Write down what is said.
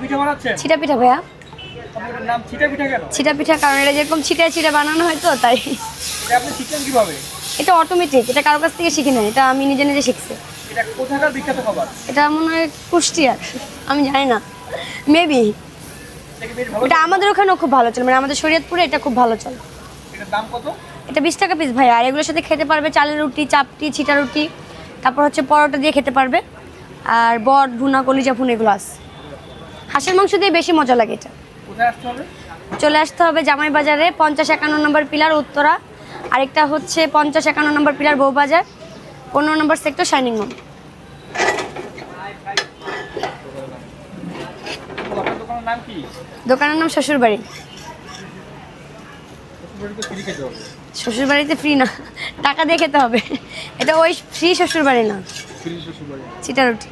পিঠা বানাচ্ছেন? ছিটা পিঠা ভাইয়া। আপনার নাম চিটা পিঠা কেন? ছিটা পিঠা কারণ এটা যেরকম ছিটায় ছিটা বানানো হয় তো তাই। এটা আপনি শিখছেন কীভাবে? এটা অটোমেটিক এটা কারও কাছ থেকে শিখি না এটা আমি নিজে নিজে শিখছি। এটা কোথাকার বিখ্যাত খাবার? এটা মনে হয় কুষ্টিয়ার আমি জানি না। মেবি এটা আমাদের ওখানেও খুব ভালো চলে মানে আমাদের শরীয়তপুরে এটা খুব ভালো চলে। এটার দাম কত? এটা বিশ টাকা পিস ভাই আর এগুলোর সাথে খেতে পারবে চালের রুটি চাপটি ছিটা রুটি তারপর হচ্ছে পরোটা দিয়ে খেতে পারবে। আর বট ভুনা কলিজা ভুনা এগুলো আছে। হাঁসের মাংস দিয়ে বেশি মজা লাগে এটা। চলে আসতে হবে জামাই বাজারে পঞ্চাশ একান্ন নম্বর পিলার উত্তরা। আরেকটা হচ্ছে পঞ্চাশ একান্ন নম্বর পিলার বউবাজার পনেরো নম্বর সেক্টর শাইনিং মল। দোকানের নাম শ্বশুরবাড়ি। শ্বশুরবাড়িতে ফ্রি না টাকা দিয়ে খেতে হবে। এটা ওই ফ্রি শ্বশুরবাড়ি না। ফ্রি শ্বশুরবাড়ি। চিটা রুটি